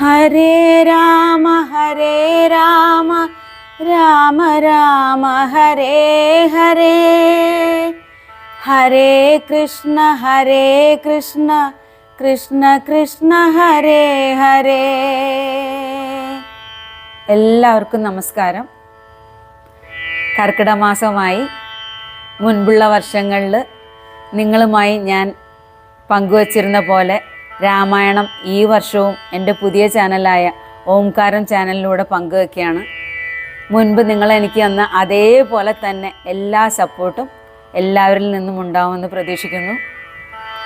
ഹരേ രാമ ഹരേ രാമ രാമ രാമ ഹരേ ഹരേ. ഹരേ കൃഷ്ണ ഹരേ കൃഷ്ണ കൃഷ്ണ കൃഷ്ണ ഹരേ ഹരേ. എല്ലാവർക്കും നമസ്കാരം. കർക്കിടക മാസമായി മുൻപുള്ള വർഷങ്ങളിൽ നിങ്ങളുമായി ഞാൻ പങ്കുവച്ചിരുന്ന പോലെ രാമായണം ഈ വർഷവും എന്റെ പുതിയ ചാനലായ ഓംകാരം ചാനലിലൂടെ പങ്കുവെക്കുകയാണ്. മുൻപ് നിങ്ങൾ എനിക്ക് തന്ന അതേപോലെ തന്നെ എല്ലാ സപ്പോർട്ടും എല്ലാവരിൽ നിന്നും ഉണ്ടാവുമെന്ന് പ്രതീക്ഷിക്കുന്നു.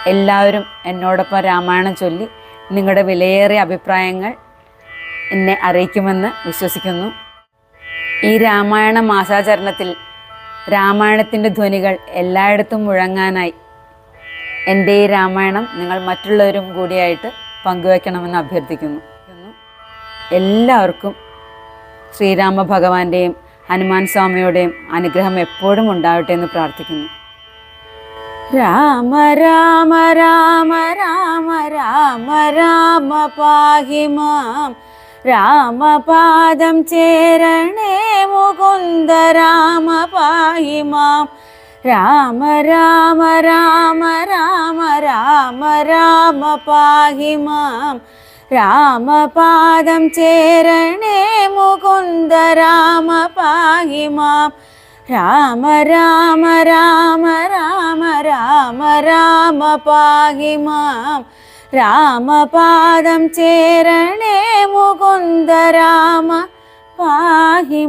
എല്ലാവരും എന്നോടൊപ്പം രാമായണം ചൊല്ലി നിങ്ങളുടെ വിലയേറിയ അഭിപ്രായങ്ങൾ എന്നെ അറിയിക്കുമെന്ന് വിശ്വസിക്കുന്നു. ഈ രാമായണ മാസാചരണത്തിൽ രാമായണത്തിന്റെ ധ്വനികൾ എല്ലായിടത്തും മുഴങ്ങാനായി എന്റെ ഈ രാമായണം നിങ്ങൾ മറ്റുള്ളവരും കൂടിയായിട്ട് പങ്കുവയ്ക്കണമെന്ന് അഭ്യർത്ഥിക്കുന്നു. എല്ലാവർക്കും ശ്രീരാമ ഭഗവാന്റെയും ഹനുമാൻ സ്വാമിയുടെയും അനുഗ്രഹം എപ്പോഴും ഉണ്ടാവട്ടെ എന്ന് പ്രാർത്ഥിക്കുന്നു. രാമ രാമ രാമ രാമ രാമ രാമ പാഹി മാം. രാമപാദം ചേരണേ മുകുന്ദ രാമ പാഹി മാം. രാമ രാമ രാമ രാമ രാമ രാമ പാഹി രാമപാദം ചേരണേ മുകുന്ദ രാമ പാഹി രാമ രാമ രാമ രാമ രാമ രാമ പാഹി രാമപാദം ചേരണേ മുകുന്ദ രാമ പാഹി